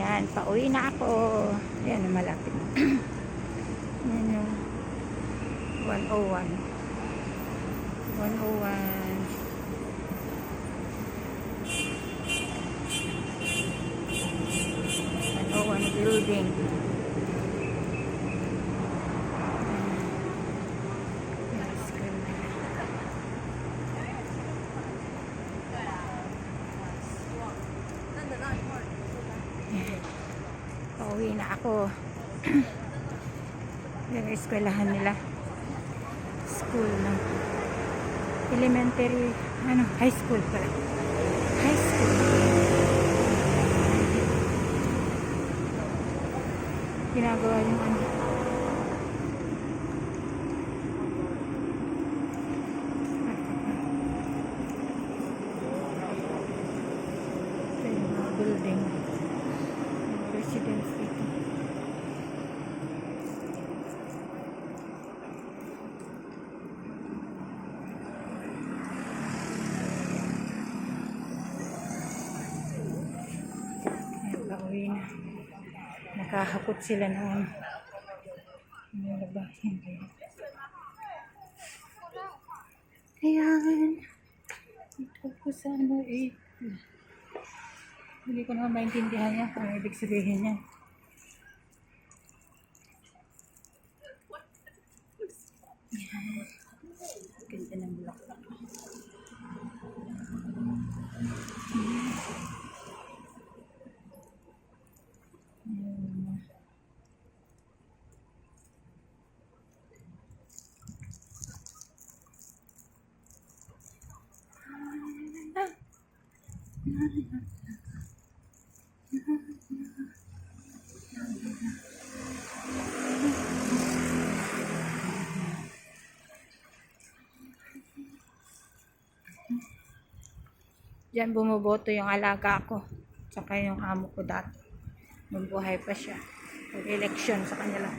Yan, pauwi na ako. Yan, malapit. Yan yung 101. 101. One oh one building. Pauwi na ako. Yung eskwelahan nila. School ng elementary, ano, high school pala. High school. Ginagawa yung ano. Building. Residence dito. Ayan, pauwi na. Nakahakot sila ng ano ba? Yan kaya. Ayan. Ito ko sa ano eh. Hindi ko naman maintindihan niya kung ano ibig sabihin niya. Diyan bumuboto yung alaga ko. Tsaka yung amo ko dati. Nung buhay pa siya. Pag-election sa kanila.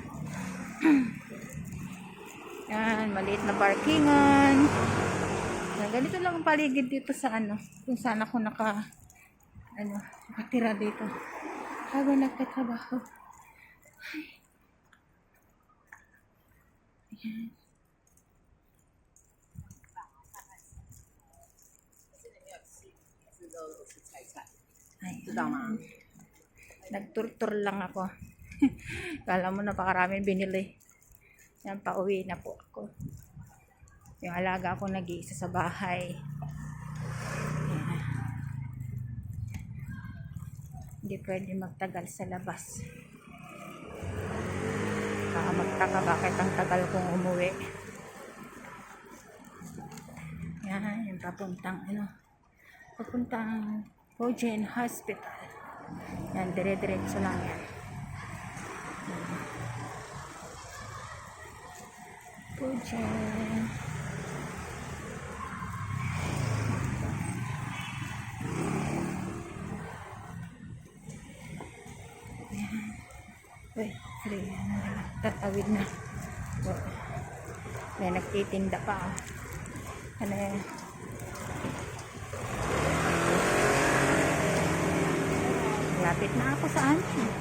Yan, maliit na parkingan. Yan, ganito lang ang paligid dito sa ano. Kung saan ako naka, ano, nakatira dito. Habang nagtatrabaho. Ay. Yan. Ayan. Nagtur-tur lang ako. Kala mo napakaraming binili. Yan, pauwi na po ako. Yung alaga ko nag-iisa sa bahay. Hindi pwede magtagal sa labas. Baka magtaka bakit ang tagal kong umuwi. Yan, yung papuntang ano, papuntang Cogen Hospital. Yan, dire-diretso lang yan. Cogen. Uy, lang. Tatawid na. May nagtitinda pa. Oh. Ano yan? Lapit na ako sa ano. Hmm.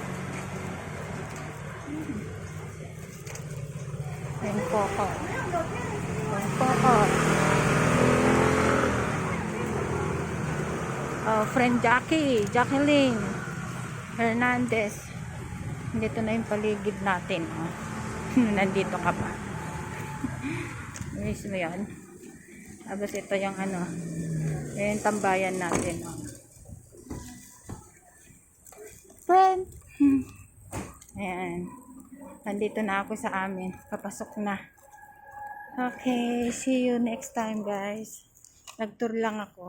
Yung Coco. Yung Coco. Oh, friend Jackie, Jacqueline Hernandez. Dito na yung paligid natin. Oh. Nandito ka pa. Miss mo yan. Tapos ito yung ano, yung tambayan natin. Oh. Friend. Ayan. Nandito na ako sa amin. Papasok na. Okay. See you next time guys. Nagtour lang ako.